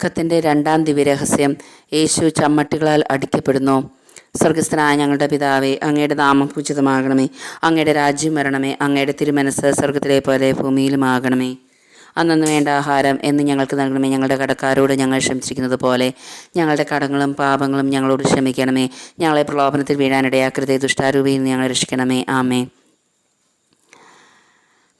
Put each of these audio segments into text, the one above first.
ദുഃഖത്തിന്റെ രണ്ടാം ദിവ്യരഹസ്യം യേശു ചമ്മട്ടികളാൽ അടിക്കപ്പെടുന്നു. സ്വർഗസ്ഥനായ ഞങ്ങളുടെ പിതാവേ അങ്ങയുടെ നാമം പൂജിതമാകണമേ. അങ്ങയുടെ രാജ്യം വരണമേ. അങ്ങയുടെ തിരുമനസ് സ്വർഗത്തിലെ പോലെ ഭൂമിയിലുമാകണമേ. അന്നു വേണ്ട ആഹാരം എന്ന് ഞങ്ങൾക്ക് നൽകണമേ. ഞങ്ങളുടെ കടക്കാരോട് ഞങ്ങൾ ക്ഷമിച്ചിരിക്കുന്നത് പോലെ ഞങ്ങളുടെ കടങ്ങളും പാപങ്ങളും ഞങ്ങളോട് ക്ഷമിക്കണമേ. ഞങ്ങളെ പ്രലോഭനത്തിൽ വീഴാനിടയാക്കരുതേ. ദുഷ്ടാരൂപിയിൽ നിന്ന് ഞങ്ങളെ രക്ഷിക്കണമേ. ആമേ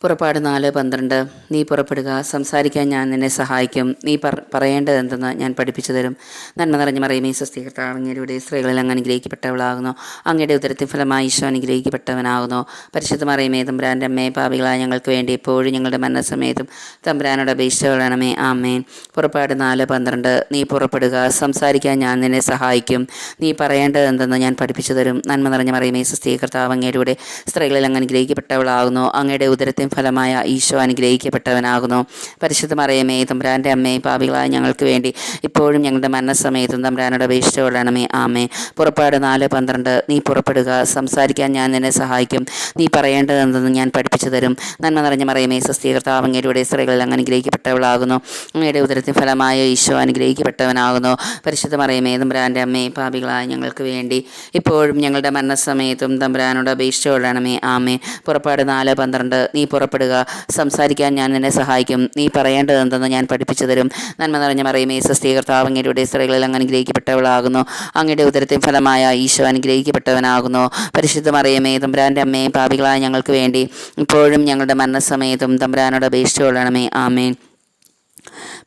പുറപ്പാട് നാല് പന്ത്രണ്ട്. നീ പുറപ്പെടുക. സംസാരിക്കാൻ ഞാൻ നിന്നെ സഹായിക്കും. നീ പറ പറയേണ്ടത് എന്തെന്ന് ഞാൻ പഠിപ്പിച്ചു തരും. നന്മ നിറഞ്ഞ മറിയമേ സ്വസ്ഥീകർത്താവങ്ങയുടെ സ്ത്രീകളിൽ അങ്ങ് അനുഗ്രഹിക്കപ്പെട്ടവളാകുന്നു. അങ്ങയുടെ ഉദരത്തിൻ ഫലമായി ഈശോ അനുഗ്രഹിക്കപ്പെട്ടവനാകുന്നു. പരിശുദ്ധ മറിയമേ തമ്പുരാന്റെ അമ്മയെ പാപികളായ ഞങ്ങൾക്ക് വേണ്ടി എപ്പോഴും ഞങ്ങളുടെ മരണസമയത്തും തമ്പുരാനോട് അപേക്ഷിച്ചവളാണമേ ആമേൻ. പുറപ്പാട് നാല് പന്ത്രണ്ട്. നീ പുറപ്പെടുക. സംസാരിക്കാൻ ഞാൻ നിന്നെ സഹായിക്കും. നീ പറയേണ്ടത് എന്തെന്ന് ഞാൻ പഠിപ്പിച്ചു തരും. നന്മ നിറഞ്ഞ മറിയമേ സ്വസ്ഥീകർത്താവ് അങ്ങയുടെ സ്ത്രീകളിൽ അങ്ങ് അനുഗ്രഹിക്കപ്പെട്ടവളാകുന്നു. അങ്ങയുടെ ഉദരത്തിൻ ഫലമായ ഈശോ അനുഗ്രഹിക്കപ്പെട്ടവനാകുന്നു. പരിശുദ്ധ മറിയമേ തമ്പ്രാന്റെ അമ്മേ പാപികളായ ഞങ്ങൾക്ക് വേണ്ടി ഇപ്പോഴും ഞങ്ങളുടെ മരണസമയത്തും തമ്പ്രാനോട് അപേക്ഷിച്ചുകൊള്ളണമേ ആമേ പുറപ്പാട് നാല് പന്ത്രണ്ട്. നീ പുറപ്പെടുക. സംസാരിക്കാൻ ഞാൻ നിന്നെ സഹായിക്കും. നീ പറയേണ്ടതെന്തെന്ന് ഞാൻ പഠിപ്പിച്ചു തരും. നന്മ നിറഞ്ഞ മറിയമേ സ്വസ്ഥീകർത്താവ് അങ്ങയുടെ സ്ത്രീകളിൽ അങ്ങ് അനുഗ്രഹിക്കപ്പെട്ടവളാകുന്നു. അങ്ങയുടെ ഉദരത്തിന് ഫലമായ ഈശോ അനുഗ്രഹിക്കപ്പെട്ടവനാകുന്നു. പരിശുദ്ധ മറിയമേ തമ്പ്രാന്റെ അമ്മേ പാപികളായ ഞങ്ങൾക്ക് വേണ്ടി ഇപ്പോഴും ഞങ്ങളുടെ മരണസമയത്തും തമ്പ്രാനോട് അപേക്ഷിച്ചുകൊള്ളണമേ ആമേ പുറപ്പാട് നാല് പന്ത്രണ്ട്. നീ പുറപ്പെടുക സംസാരിക്കാൻ ഞാൻ എന്നെ സഹായിക്കും. നീ പറയേണ്ടത് എന്തെന്ന് ഞാൻ പഠിപ്പിച്ചു തരും. നന്മ നിറഞ്ഞ മറിയമേ സ്വസ്ഥീകർത്താവ് അങ്ങയുടെ സ്ത്രീകളിൽ അങ്ങ് അനുഗ്രഹിക്കപ്പെട്ടവളാകുന്നു. അങ്ങയുടെ ഉദരത്തിൻ ഫലമായ ഈശോ അനുഗ്രഹിക്കപ്പെട്ടവനാകുന്നു. പരിശുദ്ധ മറിയമേ തമ്പുരാന്റെ അമ്മേ പാപികളായ ഞങ്ങൾക്ക് വേണ്ടി ഇപ്പോഴും ഞങ്ങളുടെ മരണസമയത്തും തമ്പുരാനോട് അപേക്ഷിച്ചുകൊള്ളണമേ. ആമേൻ.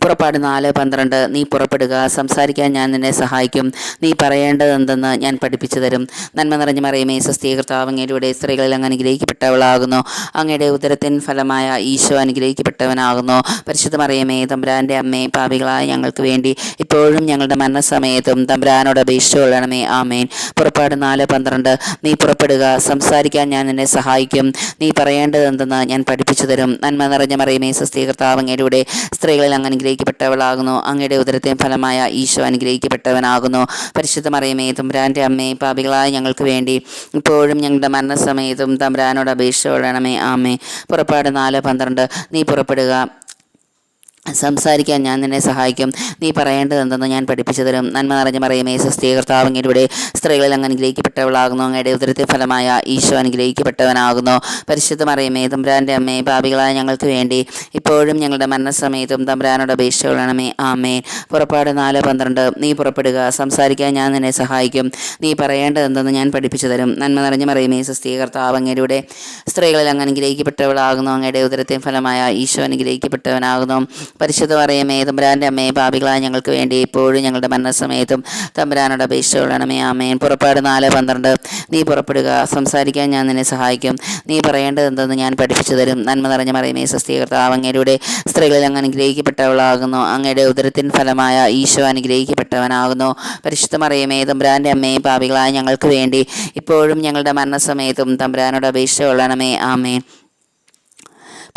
പുറപ്പാട് നാല് പന്ത്രണ്ട്. നീ പുറപ്പെടുക. സംസാരിക്കാൻ ഞാൻ നിന്നെ സഹായിക്കും. നീ പറയേണ്ടത് എന്തെന്ന് ഞാൻ പഠിപ്പിച്ചു തരും. നന്മ നിറഞ്ഞ മറിയമേ സ്വസ്ഥീകർത്താവ് അങ്ങയുടെ സ്ത്രീകളിൽ അങ്ങ് അനുഗ്രഹിക്കപ്പെട്ടവളാകുന്നു. അങ്ങയുടെ ഉദരത്തിൻ ഫലമായ ഈശോ അനുഗ്രഹിക്കപ്പെട്ടവനാകുന്നു. പരിശുദ്ധ മറിയമേ തമ്പുരാന്റെ അമ്മേ പാപികളായ ഞങ്ങൾക്ക് വേണ്ടി ഇപ്പോഴും ഞങ്ങളുടെ മരണസമയത്തും തമ്പുരാനോട് അപേക്ഷിച്ചുകൊള്ളണമേ ആമേൻ. പുറപ്പാട് നാല് പന്ത്രണ്ട്. നീ പുറപ്പെടുക. സംസാരിക്കാൻ ഞാൻ നിന്നെ സഹായിക്കും. നീ പറയേണ്ടത് എന്തെന്ന് ഞാൻ പഠിപ്പിച്ചു തരും. നന്മ നിറഞ്ഞ മറിയമേ സ്വസ്ഥീകർത്താവ് അങ്ങയുടെ സ്ത്രീകളിൽ അങ്ങ് അനുഗ്രഹിക്കപ്പെട്ടവളാകുന്നു. അങ്ങയുടെ ഉദരത്തെ ഫലമായ ഈശോ അനുഗ്രഹിക്കപ്പെട്ടവനാകുന്നു. പരിശുദ്ധ മറിയമേ തമ്പുരാന്റെ അമ്മേ പാപികളായ ഞങ്ങൾക്ക് വേണ്ടി ഇപ്പോഴും ഞങ്ങളുടെ മരണസമയത്തും തമ്പുരാനോട് അപേക്ഷിച്ചുകൊള്ളണമേ ആമേ പുറപ്പാട് നാല് പന്ത്രണ്ട്. നീ പുറപ്പെടുക. സംസാരിക്കാൻ ഞാൻ നിന്നെ സഹായിക്കും. നീ പറയേണ്ടത് എന്തെന്ന് ഞാൻ പഠിപ്പിച്ചു തരും നന്മ നിറഞ്ഞ മറിയമേ സ്വസ്ഥീകർത്താവങ്ങിലൂടെ സ്ത്രീകളിൽ അങ്ങ് അനുഗ്രഹിക്കപ്പെട്ടവളാകുന്നു. അങ്ങയുടെ ഉദരത്തിൽ ഫലമായ ഈശോ അനുഗ്രഹിക്കപ്പെട്ടവനാകുന്നു. പരിശുദ്ധ മറിയമേ തമ്പ്രാന്റെ അമ്മേ പാപികളായ ഞങ്ങൾക്ക് വേണ്ടി ഇപ്പോഴും ഞങ്ങളുടെ മരണസമയത്തും തമ്പ്രാനോട് അപേക്ഷകളാണമേ ആമേ പുറപ്പാട് നാല് പന്ത്രണ്ട്. നീ പുറപ്പെടുക. സംസാരിക്കാൻ ഞാൻ നിന്നെ സഹായിക്കും. നീ പറയേണ്ടത് എന്തെന്ന് ഞാൻ പഠിപ്പിച്ചു തരും നന്മ നിറഞ്ഞ മറിയമേ അങ്ങയുടെ സ്ത്രീകളിൽ അങ്ങ് അനുഗ്രഹിക്കപ്പെട്ടവളാകുന്നു. അങ്ങയുടെ ഉദരത്തിൽ ഫലമായ ഈശോ അനുഗ്രഹിക്കപ്പെട്ടവനാകുന്നു. പരിശുദ്ധ പറയുമേ തമ്പുരാന്റെ അമ്മയെ പാപികളായ ഞങ്ങൾക്ക് വേണ്ടി ഇപ്പോഴും ഞങ്ങളുടെ മരണസമയത്തും തമ്പുരാനോട് അപേക്ഷിച്ചുകൊള്ളണമേ ആമേൻ. പുറപ്പാട് നാല് പന്ത്രണ്ട്. നീ പുറപ്പെടുക സംസാരിക്കാൻ ഞാൻ നിന്നെ സഹായിക്കും. നീ പറയേണ്ടത് എന്തെന്ന് ഞാൻ പഠിപ്പിച്ചു തരും. നന്മ നിറഞ്ഞ മറിയമേ സസ്തീകർത്താവ് അങ്ങയുടെ സ്ത്രീകളിൽ അങ്ങ് അനുഗ്രഹിക്കപ്പെട്ടവളാകുന്നു. അങ്ങയുടെ ഉദരത്തിൻ ഫലമായ ഈശോ അനുഗ്രഹിക്കപ്പെട്ടവനാകുന്നു. പരിശുദ്ധ മറിയമേ തമ്പുരാന്റെ അമ്മയെ പാപികളായ ഞങ്ങൾക്ക് വേണ്ടി ഇപ്പോഴും ഞങ്ങളുടെ മരണസമയത്തും തമ്പുരാനോട് അപേക്ഷിച്ചുകൊള്ളണമേ ആമേൻ.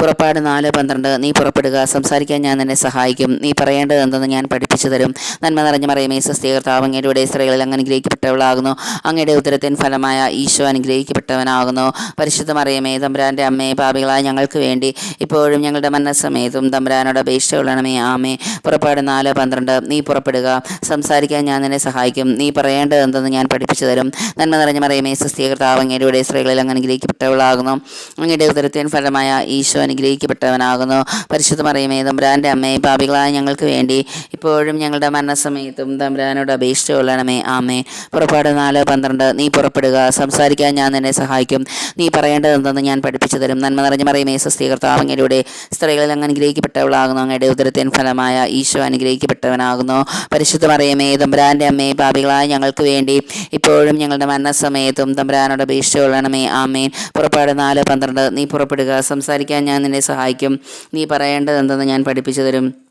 പുറപ്പാട് നാല് പന്ത്രണ്ട്. നീ പുറപ്പെടുക. സംസാരിക്കാൻ ഞാൻ നിന്നെ സഹായിക്കും. നീ പറയേണ്ടത് എന്തെന്ന് ഞാൻ പഠിപ്പിച്ചു തരും. നന്മ നിറഞ്ഞ മറിയമേ സ്വസ്ഥീകർത്താവ് അങ്ങയുടെ സ്ത്രീകളിൽ അങ്ങ് അനുഗ്രഹിക്കപ്പെട്ടവളാകുന്നു. അങ്ങയുടെ ഉത്തരത്തിൻ ഫലമായ ഈശോ അനുഗ്രഹിക്കപ്പെട്ടവനാകുന്നു. പരിശുദ്ധ മറിയമേ തമ്പുരാന്റെ അമ്മയെ പാപികളായ ഞങ്ങൾക്ക് വേണ്ടി ഇപ്പോഴും ഞങ്ങളുടെ മരണസമയത്തും തമ്പുരാനോട് കൊള്ളണമേ ആമേ പുറപ്പാട് നാല് പന്ത്രണ്ട്. നീ പുറപ്പെടുക. സംസാരിക്കാൻ ഞാൻ നിന്നെ സഹായിക്കും. നീ പറയേണ്ടത് എന്തെന്ന് ഞാൻ പഠിപ്പിച്ചു തരും. നന്മ നിറഞ്ഞ മറിയമേ സ്വസ്ഥീകർത്താവ് അങ്ങയുടെ സ്ത്രീകളിൽ അങ്ങ് അനുഗ്രഹിക്കപ്പെട്ടവളാകുന്നു. അങ്ങയുടെ ഉത്തരത്തിൻ ഫലമായ ഈശോ അനുഗ്രഹിക്കപ്പെട്ടവനാകുന്നു. പരിശുദ്ധ മറിയമേ തമ്പുരാന്റെ അമ്മയെ പാപികളായ ഞങ്ങൾക്ക് വേണ്ടി ഇപ്പോഴും ഞങ്ങളുടെ മരണസമയത്തും തമ്പുരാനോട് അപേക്ഷിച്ചു കൊള്ളണമേ. ആമേ പുറപ്പാട് നാല് പന്ത്രണ്ട്. നീ പുറപ്പെടുക. സംസാരിക്കാൻ ഞാൻ നിന്നെ സഹായിക്കും. നീ പറയേണ്ടതെന്തെന്ന് ഞാൻ പഠിപ്പിച്ചു തരും. നന്മ നിറഞ്ഞ മറിയമേ സ്വസ്ഥീകർത്താവങ്ങയുടെ സ്ത്രീകളിൽ അങ്ങ് അനുഗ്രഹിക്കപ്പെട്ടവളാകുന്നു. അങ്ങയുടെ ഉദരത്തിൻ ഫലമായ ഈശോ അനുഗ്രഹിക്കപ്പെട്ടവനാകുന്നു. പരിശുദ്ധ മറിയമേ തമ്പുരാന്റെ അമ്മയെ പാപികളായ ഞങ്ങൾക്ക് വേണ്ടി ഇപ്പോഴും ഞങ്ങളുടെ മരണസമയത്തും തമ്പുരാനോട് അപേക്ഷിച്ചു കൊള്ളണമേ. ആമേൻ. പുറപ്പാട് നാല് പന്ത്രണ്ട്. നീ പുറപ്പെടുക. സംസാരിക്കാൻ ഞാൻ നിന്നെ സഹായിക്കും. നീ പറയേണ്ടത് എന്തെന്ന് ഞാൻ പഠിപ്പിച്ചു തരും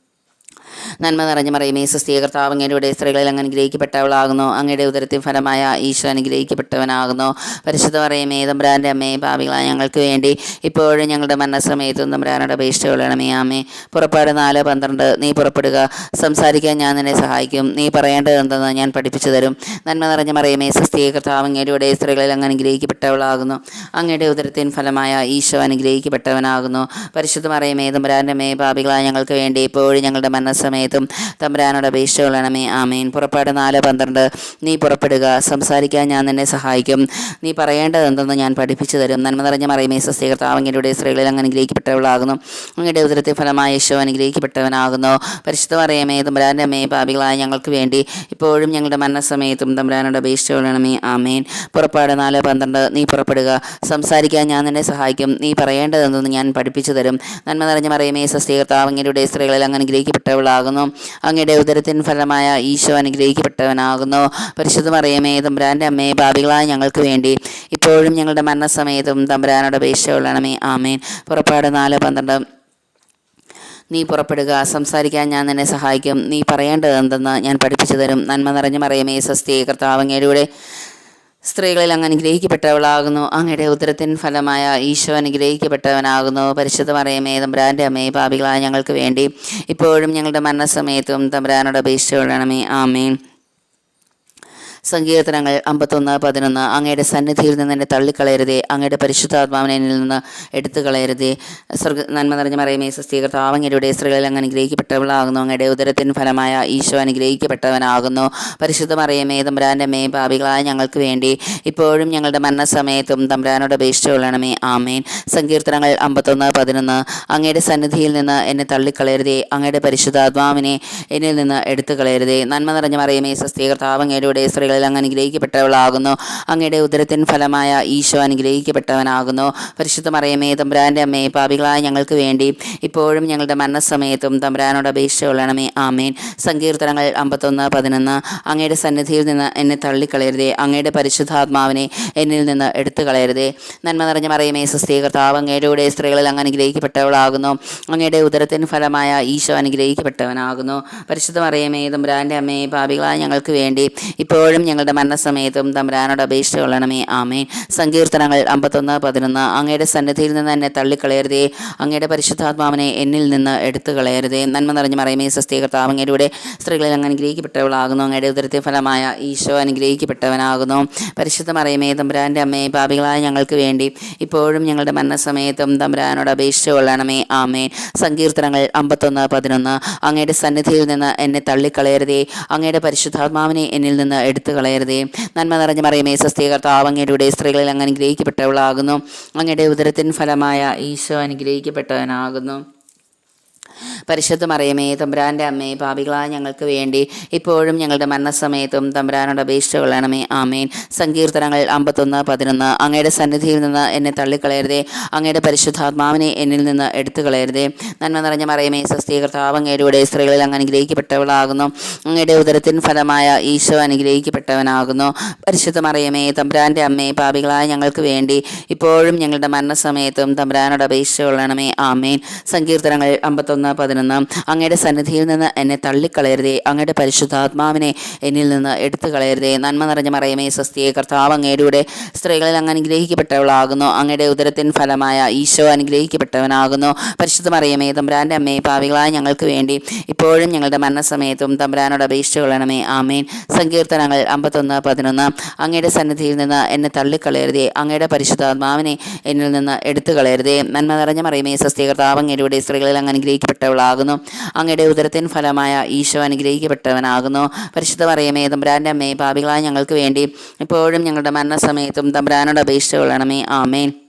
നന്മ നിറഞ്ഞ മറിയമേ കർത്താവ് അങ്ങയുടെ സ്ത്രീകളിൽ അങ്ങ് അനുഗ്രഹിക്കപ്പെട്ടവളാകുന്നു. അങ്ങയുടെ ഉദരത്തിൻ ഫലമായ ഈശോ അനുഗ്രഹിക്കപ്പെട്ടവനാകുന്നു. പരിശുദ്ധ മറിയമേ തമ്പ്രാന്റെ അമ്മയെ പാപികളായ ഞങ്ങൾക്ക് വേണ്ടി ഇപ്പോഴും ഞങ്ങളുടെ മരണസമയത്തും തമ്പ്രാനോട് അപേക്ഷിച്ച് കൊള്ളണമേ അമ്മേ പുറപ്പാട് നാല് പന്ത്രണ്ട് നീ പുറപ്പെടുക. സംസാരിക്കാൻ ഞാൻ നിന്നെ സഹായിക്കും. നീ പറയേണ്ടത് എന്തെന്ന് ഞാൻ പഠിപ്പിച്ചു തരും. നന്മ നിറഞ്ഞ മറിയമേ കർത്താവ് അങ്ങയുടെ സ്ത്രീകളിൽ അങ്ങ് അനുഗ്രഹിക്കപ്പെട്ടവളാകുന്നു. അങ്ങയുടെ ഉദരത്തിൻ ഫലമായ ഈശോ അനുഗ്രഹിക്കപ്പെട്ടവനാകുന്നു. പരിശുദ്ധ മറിയമേ തമ്പ്രാന്റെ അമ്മയെ പാപികളായ ഞങ്ങൾക്ക് വേണ്ടി ഇപ്പോഴും ഞങ്ങളുടെ മരണസമയത്തും സമയത്തും തമ്പുരാനോട് അപേക്ഷ കൊള്ളണമേ ആമേൻ. പുറപ്പാട് നാല് പന്ത്രണ്ട്. നീ പുറപ്പെടുക. സംസാരിക്കാൻ ഞാൻ നിന്നെ സഹായിക്കും. നീ പറയേണ്ടതെന്തെന്ന് ഞാൻ പഠിപ്പിച്ചു തരും. നന്മ നിറഞ്ഞ മറിയമേ സസ്യകർത്താവ് അങ്ങയുടെ സ്ത്രീകളിൽ അങ്ങ് അനുഗ്രഹിക്കപ്പെട്ടവളാകുന്നു. അങ്ങയുടെ ഉദരത്തെ ഫലമായ യേശോ അനുഗ്രഹിക്കപ്പെട്ടവനാകുന്നു. പരിശുദ്ധ മറിയമേ തമ്പുരാന്റെ അമ്മയെ പാപികളായ ഞങ്ങൾക്ക് വേണ്ടി ഇപ്പോഴും ഞങ്ങളുടെ മരണസമയത്തും തമ്പുരാനോട് അപേക്ഷ കൊള്ളണമേ ആമേൻ. പുറപ്പാട് നാല് പന്ത്രണ്ട്. നീ പുറപ്പെടുക. സംസാരിക്കാൻ ഞാൻ നിന്നെ സഹായിക്കും. നീ പറയേണ്ടതെന്തെന്ന് ഞാൻ പഠിപ്പിച്ചു തരും. നന്മ നിറഞ്ഞ മറിയമേ അങ്ങയുടെ സ്ത്രീകളിൽ അങ്ങ് അനുഗ്രഹിക്കപ്പെട്ടവളാകുന്നു അങ്ങയുടെ ഉദരത്തിൻ ഫലമായ ഈശോ അനുഗ്രഹിക്കപ്പെട്ടവനാകുന്നു. പരിശുദ്ധ മറിയമേ തമ്പുരാന്റെ അമ്മയെ ഭാവികളായ ഞങ്ങൾക്ക് വേണ്ടി ഇപ്പോഴും ഞങ്ങളുടെ മരണസമയത്തും തമ്പുരാനോട് അപേക്ഷ കൊള്ളണമേ. ആമേൻ. പുറപ്പാട് നാല് പന്ത്രണ്ട്. നീ പുറപ്പെടുക സംസാരിക്കാൻ ഞാൻ നിന്നെ സഹായിക്കും. നീ പറയേണ്ടത് എന്തെന്ന് ഞാൻ പഠിപ്പിച്ചു തരും. നന്മ നിറഞ്ഞ മറിയമേ സസ്തേ കർത്താവങ്ങയുടെ സ്ത്രീകളിൽ അങ്ങ് അനുഗ്രഹിക്കപ്പെട്ടവളാകുന്നു. അങ്ങയുടെ ഉദരത്തിൻ ഫലമായ ഈശോ അനുഗ്രഹിക്കപ്പെട്ടവനാകുന്നു. പരിശുദ്ധ മറിയമേ തമ്പുരാന്റെ അമ്മയെ പാപികളായ ഞങ്ങൾക്ക് വേണ്ടി ഇപ്പോഴും ഞങ്ങളുടെ മരണസമയത്തും തമ്പുരാനോട് അപേക്ഷിച്ചു കൊള്ളണമേ. ആമേൻ. സങ്കീർത്തനങ്ങൾ അമ്പത്തൊന്ന് പതിനൊന്ന് അങ്ങയുടെ സന്നിധിയിൽ നിന്ന് എന്നെ തള്ളിക്കളയരുതേ അങ്ങയുടെ പരിശുദ്ധാത്മാവിനെ നിന്ന് എടുത്തു കളയരുതേ സ്വർഗ നന്മ നിറഞ്ഞ മറിയമേ സ്വസ്ഥീകർത്ത അങ്ങയുടെ സ്ത്രീകളിൽ അങ്ങ് അനുഗ്രഹിക്കപ്പെട്ടവളാകുന്നു അങ്ങയുടെ ഉദരത്തിന് ഫലമായ ഈശോ അനുഗ്രഹിക്കപ്പെട്ടവനാകുന്നു. പരിശുദ്ധ മറിയമേ തമ്പുരാന്റെ മേ ഭാവികളായ ഞങ്ങൾക്ക് വേണ്ടി ഇപ്പോഴും ഞങ്ങളുടെ മരണസമയത്തും തമ്പുരാനോട് അപേക്ഷിച്ചു കൊള്ളണമേ. ആമേൻ. സങ്കീർത്തനങ്ങൾ അമ്പത്തൊന്ന് പതിനൊന്ന് അങ്ങയുടെ സന്നിധിയിൽ നിന്ന് എന്നെ തള്ളിക്കളയരുതേ അങ്ങയുടെ പരിശുദ്ധാത്മാവിനെ എന്നിൽ നിന്ന് എടുത്തു കളയരുതേ നന്മ നിറഞ്ഞ മറിയമേ സസ്തീകർത്താവ് അങ്ങയുടെ സ്ത്രീകളിൽ അങ്ങ് അനുഗ്രഹിക്കപ്പെട്ടവളാകുന്നു. അങ്ങയുടെ ഉദരത്തിൻ ഫലമായ ഈശോ അനുഗ്രഹിക്കപ്പെട്ടവനാകുന്നു. പരിശുദ്ധ മറിയമേ തമ്പുരാന്റെ അമ്മയെ പാപികളായ ഞങ്ങൾക്ക് വേണ്ടി ഇപ്പോഴും ഞങ്ങളുടെ മരണസമയത്തും തമ്പുരാനോട് അപേക്ഷ കൊള്ളണമേ. ആമേൻ. സങ്കീർത്തനങ്ങൾ അമ്പത്തൊന്ന് പതിനൊന്ന്. അങ്ങയുടെ സന്നിധിയിൽ നിന്ന് എന്നെ തള്ളിക്കളയരുതേ. അങ്ങയുടെ പരിശുദ്ധാത്മാവിനെ എന്നിൽ നിന്ന് എടുത്തു കളയരുതേ നന്മ നിറഞ്ഞ മറിയമേ സസ്തീകർത്താവ് അങ്ങയുടെ കൂടെ സ്ത്രീകളിൽ അങ്ങ് അനുഗ്രഹിക്കപ്പെട്ടവളാകുന്നു. അങ്ങയുടെ ഉദരത്തിന് ഫലമായ ഈശോ അനുഗ്രഹിക്കപ്പെട്ടവനാകുന്നു. പരിശുദ്ധ മറിയമേ തമ്പുരാന്റെ അമ്മയെ പാപികളായ ഞങ്ങൾക്ക് വേണ്ടി ഇപ്പോഴും ഞങ്ങളുടെ മരണസമയത്തും തമ്പുരാനോട് അപേക്ഷ കൊള്ളണമേ. ആമേ സങ്കീർത്തനങ്ങൾ അമ്പത്തൊന്ന് പതിനൊന്ന്. അങ്ങയുടെ സന്നിധിയിൽ നിന്ന് എന്നെ തള്ളിക്കളയരുതേ. അങ്ങയുടെ പരിശുദ്ധാത്മാവിനെ എന്നിൽ നിന്ന് എടുത്തു കളയരുതേ നന്മ നിറഞ്ഞു മറിയമേ സസ്തീകർത്താവ് അങ്ങയുടെ സ്ത്രീകളിൽ അങ്ങ് അനുഗ്രഹിക്കപ്പെട്ടവളാകുന്നു. അങ്ങയുടെ ഉദരത്തെ ഫലമായ ഈശോ അനുഗ്രഹിക്കപ്പെട്ടവനാകുന്നു. പരിശുദ്ധ മറിയമേ തമ്പുരാന്റെ അമ്മയെ പാപികളായ ഞങ്ങൾക്ക് വേണ്ടി ഇപ്പോഴും ഞങ്ങളുടെ മരണസമയത്തും തമ്പുരാനോട് അപേക്ഷ കൊള്ളണമേ. ആമേ സങ്കീർത്തനങ്ങൾ അമ്പത്തൊന്ന് പതിനൊന്ന്. അങ്ങയുടെ സന്നിധിയിൽ നിന്ന് എന്നെ തള്ളിക്കളയരുതേ. അങ്ങയുടെ പരിശുദ്ധാത്മാവിനെ എന്നിൽ നിന്ന് എടുത്തു കളയരുതേ. നന്മ നിറഞ്ഞ മറിയമേ സസ്തീകർത്താവ് അങ്ങയുടെ സ്ത്രീകളിൽ അങ്ങ് അനുഗ്രഹിക്കപ്പെട്ടവളാകുന്നു. അങ്ങയുടെ ഉദരത്തിൻ ഫലമായ ഈശോ അനുഗ്രഹിക്കപ്പെട്ടവനാകുന്നു. പരിശുദ്ധ മറിയമേ തമ്പുരാന്റെ അമ്മേ പാപികളായ ഞങ്ങൾക്ക് വേണ്ടി ഇപ്പോഴും ഞങ്ങളുടെ മരണസമയത്തും തമ്പുരാനോട് അപേക്ഷ കൊള്ളണമേ. ആമേൻ. സങ്കീർത്തനങ്ങൾ അമ്പത്തൊന്ന് പതിനൊന്ന്. അങ്ങയുടെ സന്നിധിയിൽ നിന്ന് എന്നെ തള്ളിക്കളയരുതേ. അങ്ങയുടെ പരിശുദ്ധാത്മാവിനെ എന്നിൽ നിന്ന് എടുത്തു കളയരുതേ നന്മ നിറഞ്ഞ മറിയമേ സ്വസ്ഥീകർത്താവ് അങ്ങയുടെ സ്ത്രീകളിൽ അങ്ങ് അനുഗ്രഹിക്കപ്പെട്ടവളാകുന്നു. അങ്ങയുടെ ഉദരത്തിൻ ഫലമായ ഈശോ അനുഗ്രഹിക്കപ്പെട്ടവനാകുന്നു. പരിശുദ്ധ മറിയമേ തമ്പുരാന്റെ അമ്മേ പാപികളായ ഞങ്ങൾക്ക് വേണ്ടി ഇപ്പോഴും ഞങ്ങളുടെ മരണസമയത്തും തമ്പുരാനോട് അപേക്ഷ കൊള്ളണമേ. ആമേൻ. സങ്കീർത്തനങ്ങൾ അമ്പത്തൊന്ന് പതിനൊന്ന് അങ്ങയുടെ സന്നിധിയിൽ നിന്ന് എന്നെ തള്ളിക്കളയരുതേ. അങ്ങയുടെ പരിശുദ്ധാത്മാവിനെ എന്നിൽ നിന്ന് എടുത്തു കളയരുതേ നന്മ നിറഞ്ഞ മറയമേ സസ്തിയെ കർത്താവ് അങ്ങയുടെ സ്ത്രീകളിൽ അങ്ങ് അനുഗ്രഹിക്കപ്പെട്ടവളാകുന്നു. അങ്ങയുടെ ഉദരത്തിൻ ഫലമായ ഈശോ അനുഗ്രഹിക്കപ്പെട്ടവനാകുന്നു. പരിശുദ്ധ മറിയമേ തമ്പുരാന്റെ അമ്മയെ പാവികളായ ഞങ്ങൾക്ക് വേണ്ടി ഇപ്പോഴും ഞങ്ങളുടെ മരണസമയത്തും തമ്പുരാനോട് അപേക്ഷിച്ചു കൊള്ളണമേ. ആമേൻ. സങ്കീർത്തനങ്ങൾ അമ്പത്തൊന്ന് പതിനൊന്ന്. അങ്ങയുടെ സന്നിധിയിൽ നിന്ന് എന്നെ തള്ളിക്കളയരുതേ. അങ്ങയുടെ പരിശുദ്ധാത്മാവിനെ എന്നിൽ നിന്ന് എടുത്തു കളയരുതേ നന്മ നിറഞ്ഞ മറിയമേ സസ്തിയ കർത്താവ് അങ്ങയുടെ സ്ത്രീകളിൽ അങ്ങ് അനുഗ്രഹിക്കപ്പെട്ടവളാകുന്നു. അങ്ങയുടെ ഉദരത്തിൻ ഫലമായ ഈശോ അനുഗ്രഹിക്കപ്പെട്ടവനാകുന്നു. പരിശുദ്ധ മറിയമേ തമ്പുരാന്റെ അമ്മയെ പാപികളായ ഞങ്ങൾക്ക് വേണ്ടി ഇപ്പോഴും ഞങ്ങളുടെ മരണസമയത്തും തമ്പുരാനോട് അപേക്ഷിച്ചു കൊള്ളണമേ. ആമേൻ.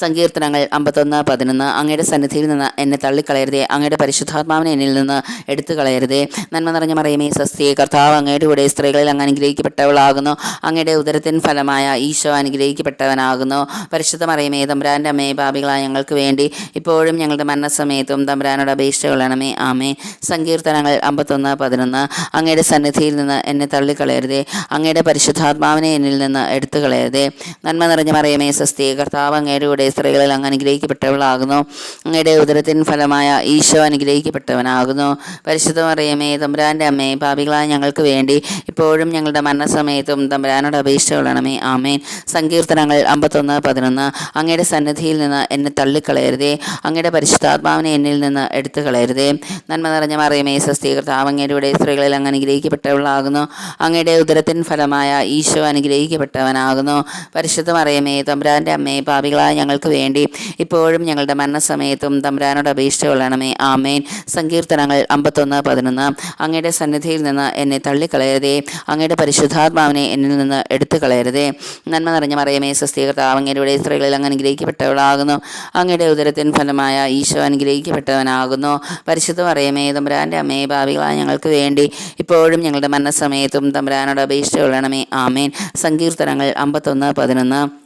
സങ്കീർത്തനങ്ങൾ അമ്പത്തൊന്ന് പതിനൊന്ന് അങ്ങയുടെ സന്നിധിയിൽ നിന്ന് എന്നെ തള്ളിക്കളയരുതേ. അങ്ങയുടെ പരിശുദ്ധാത്മാവിനെ എന്നിൽ നിന്ന് എടുത്തു കളയരുതേ നന്മ നിറഞ്ഞ മറിയമേ സസ്തിയെ കർത്താവ് അങ്ങയുടെ കൂടെ സ്ത്രീകളിൽ അങ്ങ് അനുഗ്രഹിക്കപ്പെട്ടവളാകുന്നു. അങ്ങയുടെ ഉദരത്തിൻ ഫലമായ ഈശോ അനുഗ്രഹിക്കപ്പെട്ടവനാകുന്നു. പരിശുദ്ധ മറിയമേ തമ്പുരാന്റെ അമ്മയെ പാപികളായ ഞങ്ങൾക്ക് വേണ്ടി ഇപ്പോഴും ഞങ്ങളുടെ മരണസമയത്തും തമ്പുരാനോട് അപേക്ഷ കൊള്ളണമേ. ആമേ സങ്കീർത്തനങ്ങൾ അമ്പത്തൊന്ന് പതിനൊന്ന് അങ്ങയുടെ സന്നിധിയിൽ നിന്ന് എന്നെ തള്ളിക്കളയരുതേ. അങ്ങയുടെ പരിശുദ്ധാത്മാവിനെ എന്നിൽ നിന്ന് എടുത്തു കളയരുതേ നന്മ നിറഞ്ഞ മറിയമേ സസ്തിയെ കർത്താവ് അങ്ങയുടെ കൂടെ സ്ത്രീകളിൽ അങ്ങ് അനുഗ്രഹിക്കപ്പെട്ടവളാകുന്നു. അങ്ങയുടെ ഉദരത്തിൻ ഫലമായ ഈശോ അനുഗ്രഹിക്കപ്പെട്ടവനാകുന്നു. പരിശുദ്ധ മറിയമേ തമ്പുരാന്റെ അമ്മയെ പാപികളായ ഞങ്ങൾക്ക് വേണ്ടി ഇപ്പോഴും ഞങ്ങളുടെ മരണസമയത്തും തമ്പുരാനോട് അപേക്ഷ കൊള്ളണമേ. ആമേൻ. സങ്കീർത്തനങ്ങൾ അമ്പത്തൊന്ന് പതിനൊന്ന്. അങ്ങയുടെ സന്നിധിയിൽ നിന്ന് എന്നെ തള്ളിക്കളയരുതേ. അങ്ങയുടെ പരിശുദ്ധാത്മാവിനെ എന്നിൽ നിന്ന് എടുത്തു കളയരുതേ നന്മ നിറഞ്ഞ മറിയമേ സ്വസ്ഥീകർത്താവ് അങ്ങയുടെ സ്ത്രീകളിൽ അങ്ങ് അനുഗ്രഹിക്കപ്പെട്ടവളാകുന്നു. അങ്ങയുടെ ഉദരത്തിൻ ഫലമായ ഈശോ അനുഗ്രഹിക്കപ്പെട്ടവനാകുന്നു. പരിശുദ്ധ മറിയമേ തമ്പുരാന്റെ അമ്മയെ പാപികളായ ഞങ്ങൾക്ക് ഞങ്ങൾക്ക് വേണ്ടി. ഇപ്പോഴും ഞങ്ങളുടെ മരണസമയത്തും തമ്പുരാനോട് അപേക്ഷിച്ചു കൊള്ളണമേ ആമേൻ. സങ്കീർത്തനങ്ങൾ അമ്പത്തൊന്ന് പതിനൊന്ന്. അങ്ങയുടെ സന്നിധിയിൽ നിന്ന് എന്നെ തള്ളിക്കളയരുതേ. അങ്ങയുടെ പരിശുദ്ധാത്മാവിനെ എന്നിൽ നിന്ന് എടുത്തു കളയരുതേ നന്മ നിറഞ്ഞ മറിയമേ സ്വസ്ഥീകർത്താവ് അങ്ങയുടെ സ്ത്രീകളിൽ അങ്ങ് അനുഗ്രഹിക്കപ്പെട്ടവളാകുന്നു. അങ്ങയുടെ ഉദരത്തിൻ ഫലമായ ഈശോ അനുഗ്രഹിക്കപ്പെട്ടവനാകുന്നു. പരിശുദ്ധ മറിയമേ തമ്പുരാന്റെ അമ്മയെ ഭാവികളായ ഞങ്ങൾക്ക് വേണ്ടി. ഇപ്പോഴും ഞങ്ങളുടെ മരണസമയത്തും തമ്പുരാനോട് അപേക്ഷിച്ചു കൊള്ളണമേ ആമേൻ. സങ്കീർത്തനങ്ങൾ അമ്പത്തൊന്ന് പതിനൊന്ന്.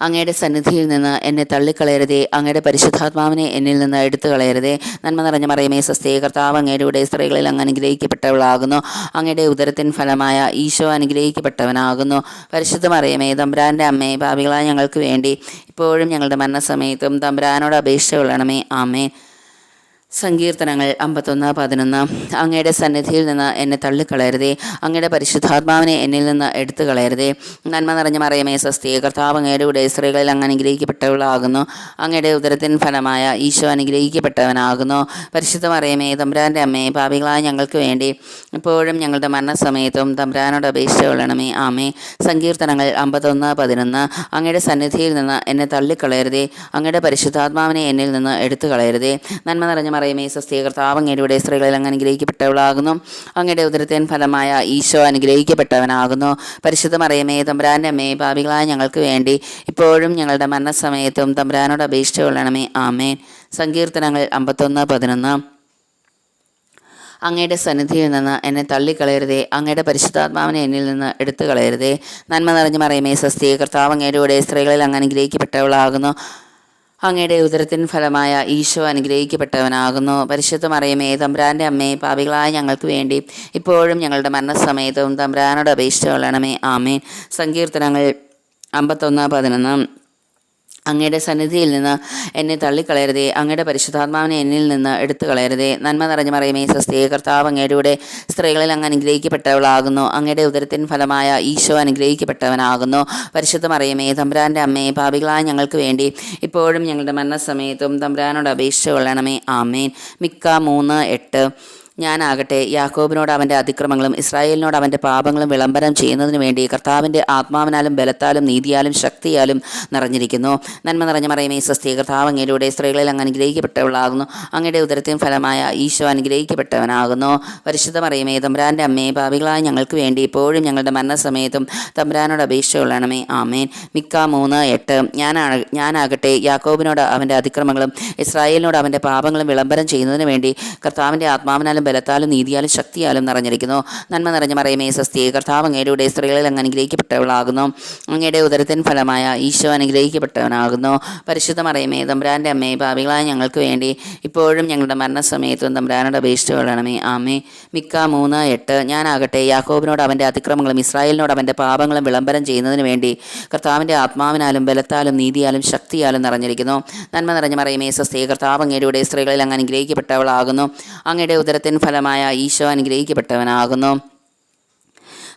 അങ്ങയുടെ സന്നിധിയിൽ നിന്ന് എന്നെ തള്ളിക്കളയരുതേ. അങ്ങയുടെ പരിശുദ്ധാത്മാവിനെ എന്നിൽ നിന്ന് എടുത്തു കളയരുതേ നന്മ നിറഞ്ഞ മറിയമേ സസ്തേ കർത്താവ് അങ്ങയുടെ സ്ത്രീകളിൽ അങ്ങ് അനുഗ്രഹിക്കപ്പെട്ടവളാകുന്നു. അങ്ങയുടെ ഉദരത്തിൻ ഫലമായ ഈശോ അനുഗ്രഹിക്കപ്പെട്ടവനാകുന്നു. പരിശുദ്ധ മറിയമേ തമ്പ്രാന്റെ അമ്മയെ ഭാവികളായ ഞങ്ങൾക്ക് വേണ്ടി ഇപ്പോഴും ഞങ്ങളുടെ മരണസമയത്തും തമ്പ്രാനോട് അപേക്ഷ കൊള്ളണമേ. ആമേ സങ്കീർത്തനങ്ങൾ അമ്പത്തൊന്ന് പതിനൊന്ന്. അങ്ങയുടെ സന്നിധിയിൽ നിന്ന് എന്നെ തള്ളിക്കളയരുതേ. അങ്ങയുടെ പരിശുദ്ധാത്മാവിനെ എന്നിൽ നിന്ന് എടുത്തു കളയരുതേ. നന്മ നിറഞ്ഞ മറിയമേ സസ്തി കർത്താവ് അങ്ങയുടെ കൂടെ സ്ത്രീകളിൽ അങ്ങ് അനുഗ്രഹിക്കപ്പെട്ടവളാകുന്നു. അങ്ങയുടെ ഉദരത്തിൻ ഫലമായ ഈശോ അനുഗ്രഹിക്കപ്പെട്ടവനാകുന്നു. പരിശുദ്ധ മറിയമേ തമ്പുരാന്റെ അമ്മയെ പാപികളായ ഞങ്ങൾക്ക് വേണ്ടി ഇപ്പോഴും ഞങ്ങളുടെ മരണസമയത്തും തമ്പുരാനോട് അപേക്ഷ കൊള്ളണമേ. ആമേ സങ്കീർത്തനങ്ങൾ അമ്പത്തൊന്ന് പതിനൊന്ന്. അങ്ങയുടെ സന്നിധിയിൽ നിന്ന് എന്നെ തള്ളിക്കളയരുതേ. അങ്ങയുടെ പരിശുദ്ധാത്മാവിനെ എന്നിൽ നിന്ന് എടുത്തു കളയരുതേ. നന്മ നിറഞ്ഞ മറിയമേ സ്വസ്തി കർത്താവ് അങ്ങയുടെ സ്ത്രീകളിൽ അങ്ങ് അനുഗ്രഹിക്കപ്പെട്ടവളാകുന്നു. അങ്ങയുടെ ഉദരത്തിൻ ഫലമായ ഈശോ അനുഗ്രഹിക്കപ്പെട്ടവനാകുന്നു. പരിശുദ്ധ മറിയമേ തമ്പ്രാന്റെ അമ്മയെ ഭാവികളായ ഞങ്ങൾക്ക് വേണ്ടി ഇപ്പോഴും ഞങ്ങളുടെ മരണസമയത്തും തമ്പ്രാനോട് അപേക്ഷിച്ചു കൊള്ളണമേ. ആമേൻ. സങ്കീർത്തനങ്ങൾ അമ്പത്തൊന്ന് പതിനൊന്ന്. അങ്ങയുടെ സന്നിധിയിൽ നിന്ന് എന്നെ തള്ളിക്കളയരുതേ. അങ്ങയുടെ പരിശുദ്ധാത്മാവിനെ എന്നിൽ നിന്ന് എടുത്തു കളയരുതേ നന്മ നിറഞ്ഞു മറിയമേ സ്വസ്തി കർത്താവ് അങ്ങയുടെ സ്ത്രീകളിൽ അങ്ങ് അനുഗ്രഹിക്കപ്പെട്ടവളാകുന്നു. അങ്ങയുടെ ഉദരത്തിൻ ഫലമായ ഈശോ അനുഗ്രഹിക്കപ്പെട്ടവനാകുന്നു. പരിശുദ്ധ മറിയമേ തമ്പ്രാന്റെ അമ്മയെ പാപികളായ ഞങ്ങൾക്ക് വേണ്ടി ഇപ്പോഴും ഞങ്ങളുടെ മരണസമയത്തും തമ്പ്രാനോട് അപേക്ഷിച്ചു കൊള്ളണമേ. ആമേൻ. സങ്കീർത്തനങ്ങൾ അമ്പത്തൊന്ന് പതിനൊന്ന്. അങ്ങയുടെ സന്നിധിയിൽ നിന്ന് എന്നെ തള്ളിക്കളയരുതേ. അങ്ങയുടെ പരിശുദ്ധാത്മാവിനെ എന്നിൽ നിന്ന് എടുത്തു കളയരുതേ നന്മ നിറഞ്ഞു മറിയമേ സ്വസ്തിയെ കർത്താവ് അങ്ങയുടെ സ്ത്രീകളിൽ അങ്ങ് അനുഗ്രഹിക്കപ്പെട്ടവളാകുന്നു. അങ്ങയുടെ ഉദരത്തിൻ ഫലമായ ഈശോ അനുഗ്രഹിക്കപ്പെട്ടവനാകുന്നു. പരിശുദ്ധ മറിയമേ തമ്പുരാന്റെ അമ്മയെ പാപികളായ ഞങ്ങൾക്ക് വേണ്ടി ഇപ്പോഴും ഞങ്ങളുടെ മരണസമയത്തും തമ്പുരാനോട് അപേക്ഷ കൊള്ളണമേ. ആമേൻ. മിക്ക മൂന്ന് എട്ട്. ഞാനാകട്ടെ യാക്കോബിനോട് അവന്റെ അതിക്രമങ്ങളും ഇസ്രായേലിനോട് അവന്റെ പാപങ്ങളും വിളംബരം ചെയ്യുന്നതിന് വേണ്ടി കർത്താവിന്റെ ആത്മാവിനാലും ബലത്താലും നീതിയാലും ശക്തിയാലും നിറഞ്ഞിരിക്കുന്നു. നന്മ നിറഞ്ഞ മറിയമേ സ്വസ്തി കർത്താവ് അങ്ങയിലൂടെ സ്ത്രീകളിൽ അങ്ങ് അനുഗ്രഹിക്കപ്പെട്ടവളാകുന്നു. അങ്ങയുടെ ഉദരത്തിൻ ഫലമായ ഈശോ അനുഗ്രഹിക്കപ്പെട്ടവനാകുന്നു. പരിശുദ്ധ മറിയമേ തമ്പുരാന്റെ അമ്മയെ പാപികളായ ഞങ്ങൾക്ക് വേണ്ടി ഇപ്പോഴും ഞങ്ങളുടെ മരണസമയത്തും തമ്പുരാനോട് അപേക്ഷ കൊള്ളണമേ ആമേൻ. മിക്ക മൂന്ന് എട്ട്. ഞാനാണ് ഞാനാകട്ടെ യാക്കോബിനോട് അവന്റെ അതിക്രമങ്ങളും ഇസ്രായേലിനോട് അവന്റെ പാപങ്ങളും വിളംബരം ചെയ്യുന്നതിന് വേണ്ടി കർത്താവിന്റെ ആത്മാവിനാലും ബലത്താലും നീതിയാലും ശക്തിയാലും നിറഞ്ഞിരിക്കുന്നു. നന്മ നിറഞ്ഞ മറിയമേ സസ്തി കർത്താവ് അങ്ങയുടെ സ്ത്രീകളിൽ അങ്ങ് അനുഗ്രഹിക്കപ്പെട്ടവളാകുന്നു. അങ്ങയുടെ ഉദരത്തിൻ ഫലമായ ഈശോ അനുഗ്രഹിക്കപ്പെട്ടവനാകുന്നു. പരിശുദ്ധ മറിയമേ തമ്പുരാന്റെ അമ്മയെ ഭാവികളായ ഞങ്ങൾക്ക് വേണ്ടി ഇപ്പോഴും ഞങ്ങളുടെ മരണസമയത്തും തമ്പുരാനോട് അപേക്ഷിച്ചു കൊള്ളണമേ. ആമേ മിക്ക മൂന്ന് എട്ട് ഞാനാകട്ടെ യാക്കോബിനോട് അവന്റെ അതിക്രമങ്ങളും ഇസ്രായേലിനോട് അവന്റെ പാപങ്ങളും വിളംബരം ചെയ്യുന്നതിന് വേണ്ടി കർത്താവിന്റെ ആത്മാവിനാലും ബലത്താലും നീതിയാലും ശക്തിയാലും നിറഞ്ഞിരിക്കുന്നു. നന്മ നിറഞ്ഞ മറിയമേ സസ്തി കർത്താവ് അങ്ങയുടെ സ്ത്രീകളിൽ അങ്ങ് അനുഗ്രഹിക്കപ്പെട്ടവളാകുന്നു. അങ്ങയുടെ ഉദരത്തിൻ ഫലമായ ഈശോ അനുഗ്രഹിക്കപ്പെട്ടവനാകുന്നു.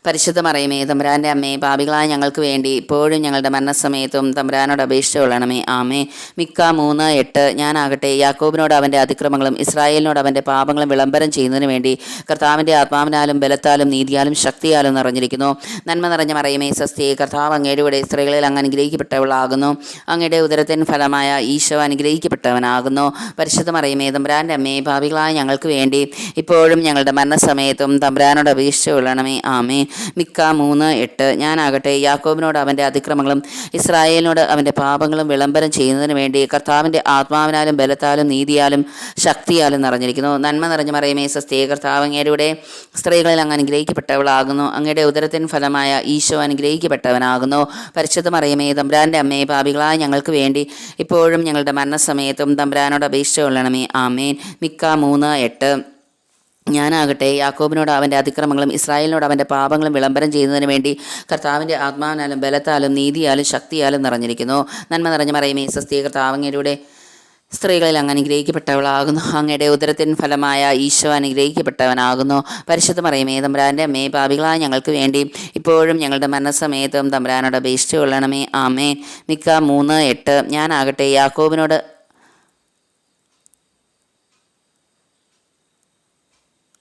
പരിശുദ്ധ മറിയമേ തമ്പുരാന്റെ അമ്മേ പാപികളായ ഞങ്ങൾക്ക് വേണ്ടി ഇപ്പോഴും ഞങ്ങളുടെ മരണസമയത്തും തമ്പുരാനോട് അപേക്ഷിച്ച് കൊള്ളണമേ. ആമേ മിക്ക മൂന്ന് എട്ട് ഞാനാകട്ടെ. യാക്കോബിനോട് അവന്റെ അതിക്രമങ്ങളും ഇസ്രായേലിനോട് അവന്റെ പാപങ്ങളും വിളംബരം ചെയ്യുന്നതിന് വേണ്ടി കർത്താവിന്റെ ആത്മാവിനാലും ബലത്താലും നീതിയാലും ശക്തിയാലും നിറഞ്ഞിരിക്കുന്നു. നന്മ നിറഞ്ഞ മറിയമേ സസ്തി കർത്താവ് അങ്ങയുടെ സ്ത്രീകളിൽ അങ്ങ് അനുഗ്രഹിക്കപ്പെട്ടവളാകുന്നു. അങ്ങയുടെ ഉദരത്തിൻ ഫലമായ ഈശോ അനുഗ്രഹിക്കപ്പെട്ടവനാകുന്നു. പരിശുദ്ധ മറിയമേ തമ്പുരാന്റെ അമ്മേ ഭാവികളായ ഞങ്ങൾക്ക് വേണ്ടി ഇപ്പോഴും ഞങ്ങളുടെ മരണസമയത്തും തമ്പുരാനോട് അപേക്ഷിച്ച് കൊള്ളണമേ. ആമേ മിക്ക മൂന്ന് എട്ട് ഞാനാകട്ടെ യാക്കോബിനോട് അവന്റെ അതിക്രമങ്ങളും ഇസ്രായേലിനോട് അവന്റെ പാപങ്ങളും വിളംബരം ചെയ്യുന്നതിന് വേണ്ടി കർത്താവിന്റെ ആത്മാവിനാലും ബലത്താലും നീതിയാലും ശക്തിയാലും നിറഞ്ഞിരിക്കുന്നു. നന്മ നിറഞ്ഞ മറിയമേ സസ്തേ കർത്താവ് അങ്ങയുടെ സ്ത്രീകളിൽ അങ്ങ് അനുഗ്രഹിക്കപ്പെട്ടവളാകുന്നു. അങ്ങയുടെ ഉദരത്തിന് ഫലമായ ഈശോ അനുഗ്രഹിക്കപ്പെട്ടവനാകുന്നു. പരിശുദ്ധ മറിയമേ തമ്പ്രാന്റെ അമ്മയെ പാപികളായ ഞങ്ങൾക്ക് വേണ്ടി ഇപ്പോഴും ഞങ്ങളുടെ മരണസമയത്തും തമ്പ്രാനോട് അപേക്ഷിച്ചു കൊള്ളണമേ. ആമേൻ. മിക്ക മൂന്ന് എട്ട് ഞാനാകട്ടെ യാക്കോബിനോട് അവന്റെ അതിക്രമങ്ങളും ഇസ്രായേലിനോട് അവന്റെ പാപങ്ങളും വിളംബരം ചെയ്യുന്നതിന് വേണ്ടി കർത്താവിന്റെ ആത്മാവിനാലും ബലത്താലും നീതിയാലും ശക്തിയാലും നിറഞ്ഞിരിക്കുന്നു. നന്മ നിറഞ്ഞ മറിയമേ സ്വസ്തി കർത്താവങ്ങയുടെ സ്ത്രീകളിൽ അങ്ങ് അനുഗ്രഹിക്കപ്പെട്ടവളാകുന്നു. അങ്ങയുടെ ഉദരത്തിൻ ഫലമായ ഈശോ അനുഗ്രഹിക്കപ്പെട്ടവനാകുന്നു. പരിശുദ്ധ മറിയമേ തമ്പ്രാന്റെ അമ്മേ പാപികളായ ഞങ്ങൾക്ക് വേണ്ടി ഇപ്പോഴും ഞങ്ങളുടെ മരണസമയത്തും തമ്പ്രാനോട് അപേക്ഷിച്ചു കൊള്ളണമേ ആമേ മിക്ക മൂന്ന് എട്ട് ഞാനാകട്ടെ യാക്കോബിനോട്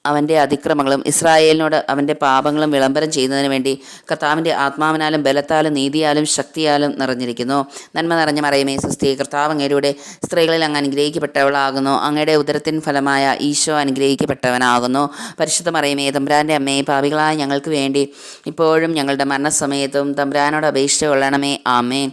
അവന്റെ അതിക്രമങ്ങളും ഇസ്രായേലിനോട് അവന്റെ പാപങ്ങളും വിളംബരം ചെയ്യുന്നതിന് വേണ്ടി കർത്താവിന്റെ ആത്മാവിനാലും ബലത്താലും നീതിയാലും ശക്തിയാലും നിറഞ്ഞിരിക്കുന്നു. നന്മ നിറഞ്ഞ മറയമേ സുസ്ഥി കർത്താവ് അങ്ങയുടെ സ്ത്രീകളിൽ അങ്ങ് അനുഗ്രഹിക്കപ്പെട്ടവളാകുന്നു. അങ്ങയുടെ ഉദരത്തിൻ ഫലമായ ഈശോ അനുഗ്രഹിക്കപ്പെട്ടവനാകുന്നു. പരിശുദ്ധ മറയമേ തമ്പ്രാന്റെ അമ്മയെ പാപികളായ ഞങ്ങൾക്ക് വേണ്ടി ഇപ്പോഴും ഞങ്ങളുടെ മരണസമയത്തും തമ്പ്രാനോട് അപേക്ഷ കൊള്ളണമേ. ആമേൻ.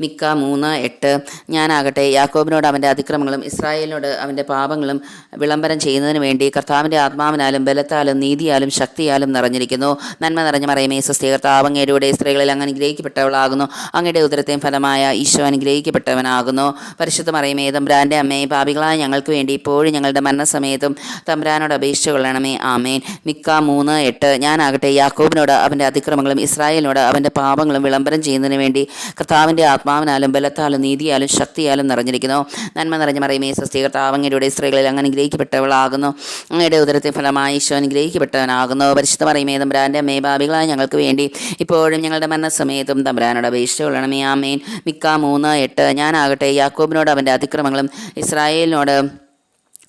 മിക്ക മൂന്ന് എട്ട് ഞാനാകട്ടെ. യാക്കോബിനോട് അവന്റെ അതിക്രമങ്ങളും ഇസ്രായേലിനോട് അവന്റെ പാപങ്ങളും വിളംബരം ചെയ്യുന്നതിന് വേണ്ടി കർത്താവിന്റെ ആത്മാവിനാലും ബലത്താലും നീതിയാലും ശക്തിയാലും നിറഞ്ഞിരിക്കുന്നു. നന്മ നിറഞ്ഞ മറയമേ സ്വസ്തി കർത്താവ് അങ്ങയുടെ സ്ത്രീകളിൽ അങ്ങനെ അനുഗ്രഹിക്കപ്പെട്ടവളാകുന്നു. അങ്ങയുടെ ഉദരത്തെയും ഫലമായ ഈശോ അനുഗ്രഹിക്കപ്പെട്ടവനാകുന്നു. പരിശുദ്ധ മറയമേ തമ്പ്രാന്റെ അമ്മയെ പാപികളായ ഞങ്ങൾക്ക് വേണ്ടി ഇപ്പോഴും ഞങ്ങളുടെ മരണസമയത്തും തമ്പ്രാനോട് അപേക്ഷിച്ചു കൊള്ളണമേ. ആമേൻ. മിക്ക മൂന്ന് എട്ട് ഞാനാകട്ടെ. യാക്കോബിനോട് അവന്റെ അതിക്രമങ്ങളും ഇസ്രായേലിനോട് അവന്റെ പാപങ്ങളും വിളംബരം ചെയ്യുന്നതിന് വേണ്ടി കർത്താവിന്റെ ആത്മാവിനാലും ബലത്താലും നീതിയാലും ശക്തിയാലും നിറഞ്ഞിരിക്കുന്നു. നന്മ നിറഞ്ഞ മറിയമേ സ്വസ്തി കർത്താവ് അങ്ങയുടെ സ്ത്രീകളിൽ അങ്ങനെ അനുഗ്രഹിക്കപ്പെട്ടവളാകുന്നു. അങ്ങയുടെ ഉദരത്തെ ഫലമായി ഈശോ അനുഗ്രഹിക്കപ്പെട്ടവനാകുന്നു. പരിശുദ്ധ മറിയമേ തമ്പുരാന്റെ അമ്മേ ഭാവികളായ ഞങ്ങൾക്ക് വേണ്ടി ഇപ്പോഴും ഞങ്ങളുടെ മരണസമയത്തും തമ്പുരാനോട് അപേക്ഷ കൊള്ളണമേ. ആമേൻ. മിക്ക മൂന്ന് എട്ട്. ഞാനാകട്ടെ യാക്കോബിനോട് അവന്റെ അതിക്രമങ്ങളും ഇസ്രായേലിനോട്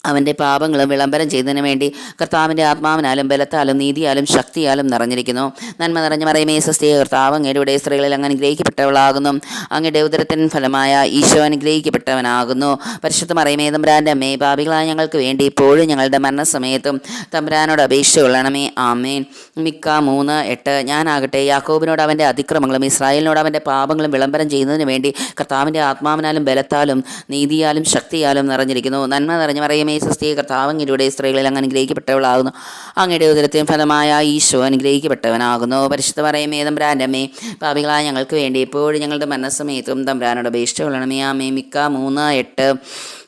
അവന്റെ പാപങ്ങളും വിളംബരം ചെയ്യുന്നതിന് വേണ്ടി കർത്താവിന്റെ ആത്മാവിനാലും ബലത്താലും നീതിയാലും ശക്തിയാലും നിറഞ്ഞിരിക്കുന്നു. നന്മ നിറഞ്ഞ മറയമേ സസ്തീയ കർത്താവ് അങ്ങയുടെ സ്ത്രീകളിൽ അങ്ങ് അനുഗ്രഹിക്കപ്പെട്ടവളാകുന്നു. അങ്ങയുടെ ഉദരത്തിൻ ഫലമായ ഈശോ അനുഗ്രഹിക്കപ്പെട്ടവനാകുന്നു. പരിശുദ്ധ മറയമേ തമ്പുരാന്റെ അമ്മേ പാപികളായ ഞങ്ങൾക്ക് വേണ്ടി ഇപ്പോഴും ഞങ്ങളുടെ മരണസമയത്തും തമ്പുരാനോട് അപേക്ഷ കൊള്ളണമേ ആമേൻ. മിക്ക മൂന്ന് എട്ട് ഞാനാകട്ടെ. യാക്കോബിനോട് അവന്റെ അതിക്രമങ്ങളും ഇസ്രായേലിനോട് അവന്റെ പാപങ്ങളും വിളംബരം ചെയ്യുന്നതിന് വേണ്ടി കർത്താവിന്റെ ആത്മാവിനാലും ബലത്താലും നീതിയാലും ശക്തിയാലും നിറഞ്ഞിരിക്കുന്നു. നന്മ നിറഞ്ഞ മറിയമേ സ്വസ്തിയെ കർത്താവങ്ങിലൂടെ സ്ത്രീകളിൽ അങ്ങ് അനുഗ്രഹിക്കപ്പെട്ടവളാകുന്നു. അങ്ങയുടെ ഉദരത്തെയും ഫലമായ ഈശോ അനുഗ്രഹിക്കപ്പെട്ടവനാകുന്നു. പരിശുദ്ധ മറിയമേ തമ്പ്രാന്റമ്മേ പാപികളായ ഞങ്ങൾക്ക് വേണ്ടി എപ്പോഴും ഞങ്ങളുടെ മനസ്സമേത്തും തമ്പ്രാനോട് അപേക്ഷിച്ചുകൊള്ളണമേ ആമേ മിക്ക മൂന്ന് എട്ട്.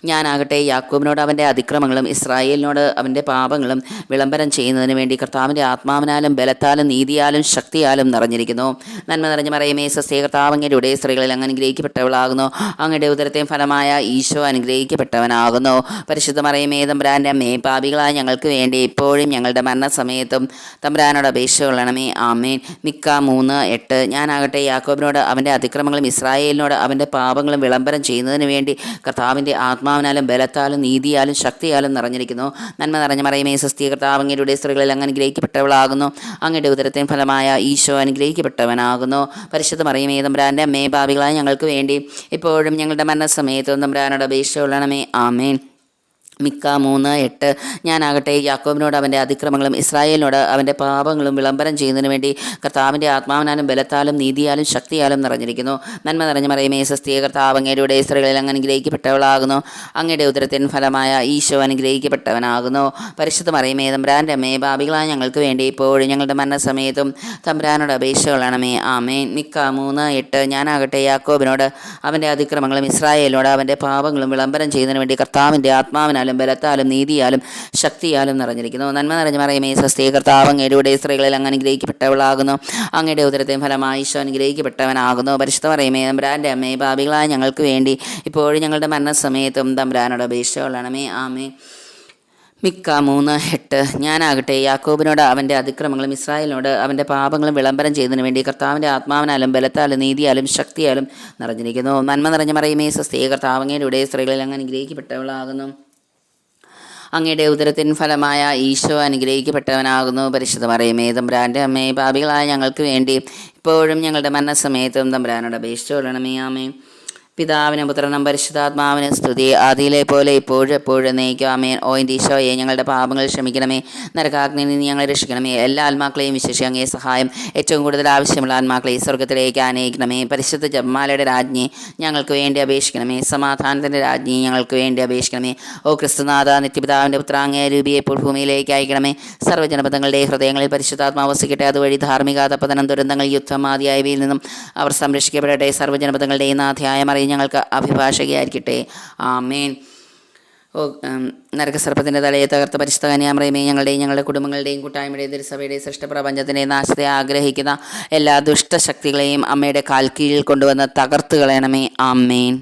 ഞാനാകട്ടെ യാക്കൂബിനോട് അവന്റെ അതിക്രമങ്ങളും ഇസ്രായേലിനോട് അവന്റെ പാപങ്ങളും വിളംബരം ചെയ്യുന്നതിന് വേണ്ടി കർത്താവിന്റെ ആത്മാവിനാലും ബലത്താലും നീതിയാലും ശക്തിയാലും നിറഞ്ഞിരിക്കുന്നു. നന്മ നിറഞ്ഞ മറിയമേ സസ്യ കർത്താവങ്ങയുടെ സ്ത്രീകളിൽ അങ്ങ് അനുഗ്രഹിക്കപ്പെട്ടവളാകുന്നു. അങ്ങയുടെ ഉദരത്തെയും ഫലമായ ഈശോ അനുഗ്രഹിക്കപ്പെട്ടവനാകുന്നു. പരിശുദ്ധ മറിയമേ തമ്പ്രാന്റെ അമ്മേ പാപികളായ ഞങ്ങൾക്ക് വേണ്ടി ഇപ്പോഴും ഞങ്ങളുടെ മരണസമയത്തും തമ്പ്രാനോട് അപേക്ഷ കൊള്ളണമേ. ആമേൻ. മിക്ക മൂന്ന് എട്ട്. ഞാനാകട്ടെ യാക്കോബിനോട് അവന്റെ അതിക്രമങ്ങളും ഇസ്രായേലിനോട് അവന്റെ പാപങ്ങളും വിളംബരം ചെയ്യുന്നതിന് വേണ്ടി കർത്താവിന്റെ ആത്മാവിനാലും ബലത്താലും നീതിയാലും ശക്തിയാലും നിറഞ്ഞിരിക്കുന്നു. നന്മ നിറഞ്ഞ മറയമേ സ്വസ്തിയ കർത്താവ് അങ്ങയുടെ സ്ത്രീകളിൽ അങ്ങ് അനുഗ്രഹിക്കപ്പെട്ടവളാകുന്നു. അങ്ങയുടെ ഉദരത്തിൻ ഫലമായ ഈശോ അനുഗ്രഹിക്കപ്പെട്ടവനാകുന്നു. പരിശുദ്ധ മറിയമേ തമ്പ്രാന്റെ അമ്മേ ഭാവികളായ ഞങ്ങൾക്ക് വേണ്ടി ഇപ്പോഴും ഞങ്ങളുടെ മരണസമയത്തും തമ്പ്രാനോട് അപേക്ഷ കൊള്ളണമേ. ആമേൻ. മിക്ക മൂന്ന് എട്ട് ഞാനാകട്ടെ യാക്കോബിനോട് അവന്റെ അതിക്രമങ്ങളും ഇസ്രായേലിനോട് അവന്റെ പാപങ്ങളും വിളംബരം ചെയ്യുന്നതിന് വേണ്ടി കർത്താവിന്റെ ആത്മാവിനാലും ബലത്താലും നീതിയാലും ശക്തിയാലും നിറഞ്ഞിരിക്കുന്നു. നന്മ നിറഞ്ഞ മറിയമേ സ്വസ്തിയ കർത്താവ് അങ്ങയുടെ സ്ത്രീകളിൽ അങ്ങ് അനുഗ്രഹിക്കപ്പെട്ടവളാകുന്നു അങ്ങയുടെ ഉദരത്തിൻ ഫലമായ ഈശോ അനുഗ്രഹിക്കപ്പെട്ടവനാകുന്നു. പരിശുദ്ധ മറിയമേ തമ്പ്രാന്റെ അമ്മയെ ഭാവികളായ ഞങ്ങൾക്ക് വേണ്ടി ഇപ്പോഴും ഞങ്ങളുടെ മരണസമയത്തും തമ്പ്രാനോട് അപേക്ഷകളാണമേ ആമേ മിക്ക മൂന്ന് എട്ട് ഞാനാകട്ടെ യാക്കോബിനോട് അവന്റെ അതിക്രമങ്ങളും ഇസ്രായേലിനോട് അവന്റെ പാപങ്ങളും വിളംബരം ചെയ്യുന്നതിന് വേണ്ടി കർത്താവിന്റെ ആത്മാവിനാലും ബലത്താലും നീതിയാലും ശക്തിയാലും നിറഞ്ഞിരിക്കുന്നു. നന്മ നിറഞ്ഞ മറിയമേ സ്വസ്തീ കർത്താവ് അങ്ങയുടെ സ്ത്രീകളിൽ അങ്ങ് അനുഗ്രഹിക്കപ്പെട്ടവളാകുന്നു. അങ്ങയുടെ ഉദരത്തെയും ഫലമായി ഈശോ അനുഗ്രഹിക്കപ്പെട്ടവനാകുന്നു. പരിശുദ്ധ മറിയമേ തമ്പ്രാന്റെ അമ്മേ ഭാവികളായ ഞങ്ങൾക്ക് വേണ്ടി ഇപ്പോഴും ഞങ്ങളുടെ മരണസമയത്തും തമ്പ്രാനോട് അപേക്ഷകളാണമേ ആമേ മിക്ക മൂന്ന് എട്ട് ഞാനാകട്ടെ യാക്കോബിനോട് അവന്റെ അതിക്രമങ്ങളും ഇസ്രായേലിനോട് അവന്റെ പാപങ്ങളും വിളംബരം ചെയ്യുന്നതിന് വേണ്ടി കർത്താവിന്റെ ആത്മാവിനാലും ബലത്താലും നീതിയാലും ശക്തിയാലും നിറഞ്ഞിരിക്കുന്നു. നന്മ നിറഞ്ഞ മറിയമേ സ്വസ്തീ കർത്താവങ്ങയുടെ സ്ത്രീകളിൽ അങ്ങ് അനുഗ്രഹിക്കപ്പെട്ടവളാകുന്നു. അങ്ങയുടെ ഉദരത്തിൻ ഫലമായ ഈശോ അനുഗ്രഹിക്കപ്പെട്ടവനാകുന്നു. പരിശുദ്ധ മറിയമേ ബ്രാൻഡ് അമ്മേ പാപികളായ ഞങ്ങൾക്ക് വേണ്ടി ഇപ്പോഴും ഞങ്ങളുടെ മരണസമയത്തും തമ്പ്രാനോട് അപേക്ഷിച്ചു കൊള്ളണമേ. ആമേ പിതാവിന് പുത്രനും പരിശുദ്ധാത്മാവിന് സ്തുതി. ആദിയിലെ പോലെ ഇപ്പോഴും എപ്പോഴും നയിക്കും അമേൻ ഓ ഇന്ദീശോയെ ഞങ്ങളുടെ പാപങ്ങൾ ക്ഷമിക്കണമേ. നരകാഗ്നിയിൽ നിന്ന് ഞങ്ങളെ രക്ഷിക്കണമേ. എല്ലാ ആത്മാക്കളെയും വിശേഷി അങ്ങേ സഹായം. ഏറ്റവും കൂടുതൽ ആവശ്യമുള്ള ആത്മാക്കളെ സ്വർഗത്തിലേക്ക് ആനയിക്കണമേ. പരിശുദ്ധ ജന്മാലയുടെ രാജ്ഞി ഞങ്ങൾക്ക് വേണ്ടി അപേക്ഷിക്കണമേ. സമാധാനത്തിന്റെ രാജ്ഞി ഞങ്ങൾക്ക് വേണ്ടി അപേക്ഷിക്കണമേ. ഓ ക്രിസ്തുനാഥ നിത്യപിതാവിന്റെ പുത്രാങ്ങയ രൂപിയെ ഇപ്പോൾ ഭൂമിയിലേക്ക് അയക്കണമേ. സർവജനപദങ്ങളുടെ ഹൃദയങ്ങളിൽ പരിശുദ്ധാത്മാവ് വസിക്കട്ടെ. അതുവഴി ധാർമ്മികാതപതനം ദുരന്തങ്ങൾ യുദ്ധം ആദിയായവയിൽ നിന്നും അവർ സംരക്ഷിക്കപ്പെടട്ടെ. സർവജനപദങ്ങളുടെയും നാഥയായ മറിയ ഞങ്ങൾക്ക് അഭിഭാഷകയായിരിക്കട്ടെ. ആമേൻ. നരകസർപ്പത്തിന്റെ തലയെ തകർത്ത പരിശുദ്ധ കന്യാമറയമേ ഞങ്ങളുടെയും ഞങ്ങളുടെ കുടുംബങ്ങളുടെയും കൂട്ടായ്മയുടെയും തിരുസഭയുടെയും പ്രപഞ്ചത്തിനെ നാശത്തെ ആഗ്രഹിക്കുന്ന എല്ലാ ദുഷ്ടശക്തികളെയും അമ്മയുടെ കാൽ കീഴിൽ കൊണ്ടുവന്ന് തകർത്ത് കളയണമേ. ആമേൻ.